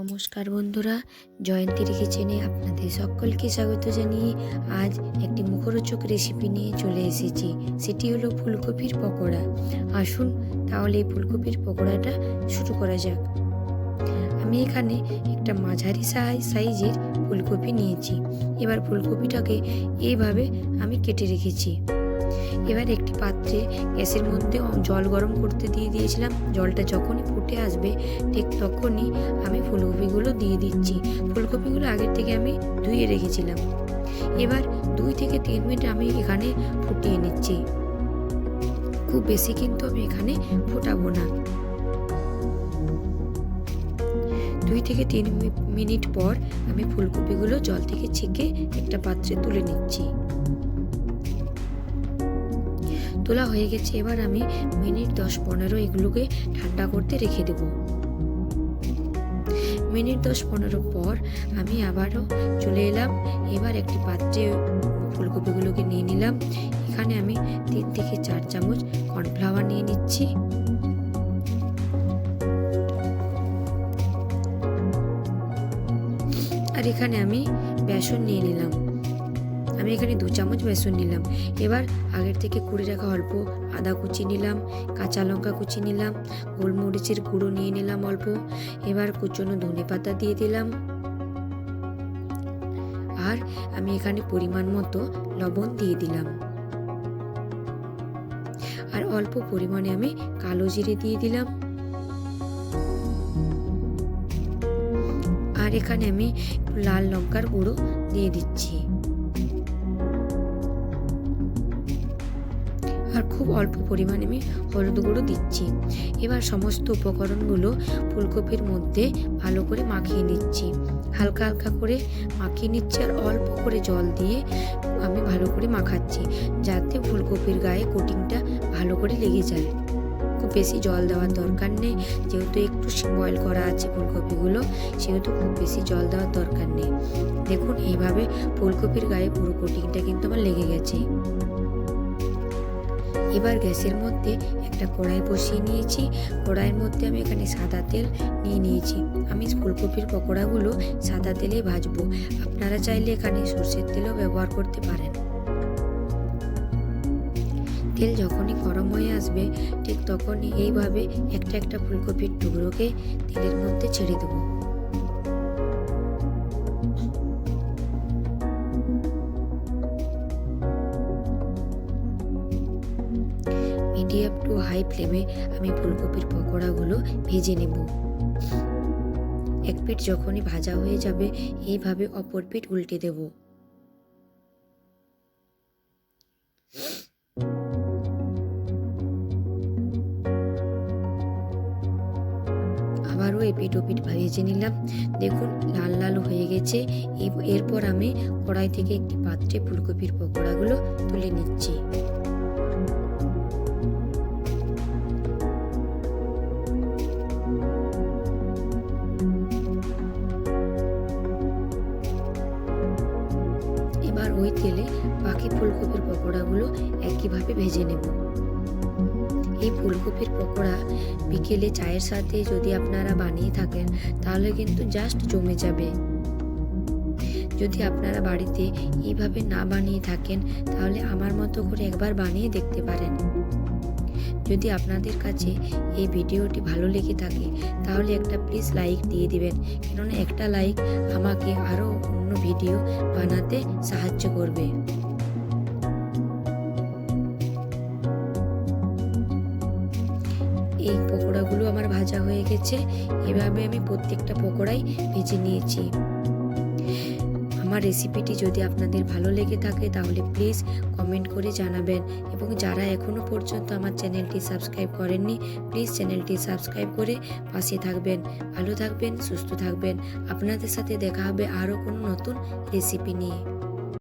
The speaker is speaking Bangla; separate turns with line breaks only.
নমস্কার বন্ধুরা জয়ন্তীর কিচেনে আপনাদের সকলকে স্বাগত জানিয়ে আজ একটি মুখরোচক রেসিপি নিয়ে চলে এসেছি, সেটি হলো ফুলকপির পকোড়া। আসুন তাহলে এই ফুলকপির পকোড়াটা শুরু করা যাক। আমি এখানে একটা মাঝারি সাই সাইজের ফুলকপি নিয়েছি। এবার ফুলকপিটাকে এইভাবে আমি কেটে রেখেছি। এবার একটি পাত্রে গ্যাসের মধ্যে জল গরম করতে দিয়ে দিয়েছিলাম। জলটা যখনই ফুটে আসবে, ঠিক তখনই আমি ফুলকপিগুলো দিয়ে দিচ্ছি। ফুলকপিগুলো আগের থেকে আমি ধুয়ে রেখেছিলাম। এবার দুই থেকে তিন মিনিট আমি এখানে ফুটিয়ে নিচ্ছি। খুব বেশি কিন্তু আমি এখানে ফোটাবো না। দুই থেকে তিন মিনিট পর আমি ফুলকপিগুলো জল থেকে ছেঁকে একটা পাত্রে তুলে নিচ্ছি। তোলা হয়ে গেছে, এবার আমি মিনিট দশ পনেরো এগুলোকে ঠান্ডা করতে রেখে দেব। মিনিট দশ পনেরো পর আমি আবারও চলে এলাম। এবার একটি পাত্রে ফুলকপিগুলোকে নিয়ে নিলাম। এখানে আমি তিন থেকে চার চামচ কর্নফ্লাওয়ার নিয়ে নিচ্ছি। আর এখানে আমি বেসন নিয়ে নিলাম। আমি এখানে দু চামচ বেসন নিলাম। এবার আগের থেকে কুড়ি রাখা অল্প আদা কুচি নিলাম, কাঁচা লঙ্কা কুচি নিলাম, গোলমরিচের গুঁড়ো নিয়ে নিলাম অল্প। এবার কুচনো ধনে পাতা দিয়ে দিলাম। আর আমি এখানে পরিমাণ মতো লবণ দিয়ে দিলাম। আর অল্প পরিমাণে আমি কালো জিরে দিয়ে দিলাম। আর এখানে আমি লাল লঙ্কার গুঁড়ো দিয়ে দিচ্ছি। আর খুব অল্প পরিমাণে আমি হলুদ গুঁড়ো দিচ্ছি। এবার সমস্ত উপকরণগুলো ফুলকপির মধ্যে ভালো করে মাখিয়ে নিচ্ছি। হালকা হালকা করে মাখিয়ে নিচ্ছি আর অল্প করে জল দিয়ে আমি ভালো করে মাখাচ্ছি যাতে ফুলকপির গায়ে কোটিংটা ভালো করে লেগে যায়। খুব বেশি জল দেওয়ার দরকার নেই, যেহেতু একটু বয়েল করা আছে ফুলকপিগুলো, সেহেতু খুব বেশি জল দেওয়ার দরকার নেই। দেখুন, এইভাবে ফুলকপির গায়ে পুরো কোটিংটা কিন্তু আমার লেগে গেছে। এবার গ্যাসের মধ্যে একটা কড়াই বসিয়ে নিয়েছি। কড়াইয়ের মধ্যে আমি এখানে সাদা তেল নিয়ে নিয়েছি। আমি ফুলকপির পকোড়াগুলো সাদা তেলেই ভাজবো। আপনারা চাইলে এখানে সর্ষের তেলও ব্যবহার করতে পারেন। তেল যখনই গরম হয়ে আসবে, ঠিক তখনই এইভাবে একটা একটা ফুলকপির টুকরোকে তেলের মধ্যে ছেড়ে দেবো। মিডিয়াম টু হাই ফ্লেমে আমি ফুলকপির পকোড়াগুলো ভেজে নেব। এক পিঠ যখনই ভাজা হয়ে যাবে, এইভাবে অপর পিঠ উল্টে দেব। আবারও এপিট ওপিট ভেজে নিলাম। দেখুন, লাল লাল হয়ে গেছে। এরপর আমি কড়াই থেকে একটি পাত্রে ফুলকপির পকোড়াগুলো তুলে নিচ্ছি। এবার ওই তেলে বাকি ফুলকপির পকোড়াগুলো একইভাবে ভেজে নেব। এই ফুলকপির পকোড়া বিকেলে চায়ের সাথে যদি আপনারা বানিয়ে থাকেন, তাহলে কিন্তু জাস্ট জমে যাবে। যদি আপনারা বাড়িতে এইভাবে না বানিয়ে থাকেন, তাহলে আমার মতো করে একবার বানিয়ে দেখতে পারেন। যদি আপনাদের কাছে এই ভিডিওটি ভালো লেগে থাকে, তাহলে একটা প্লিজ লাইক দিয়ে দিবেন। কেননা একটা লাইক আমাকে আরও অন্য ভিডিও বানাতে সাহায্য করবে। এই পকোড়াগুলো আমার ভাজা হয়ে গেছে। এভাবে আমি প্রত্যেকটা পকোড়াই ভেজে নিয়েছি। আমার রেসিপিটি যদি আপনাদের ভালো লেগে থাকে, তাহলে প্লিজ কমেন্ট করে জানাবেন। এবং যারা এখনও পর্যন্ত আমার চ্যানেলটি সাবস্ক্রাইব করেননি প্লিজ চ্যানেলটি সাবস্ক্রাইব করে পাশে থাকবেন। ভালো থাকবেন, সুস্থ থাকবেন। আপনাদের সাথে দেখা হবে আরও কোনো নতুন রেসিপি নিয়ে।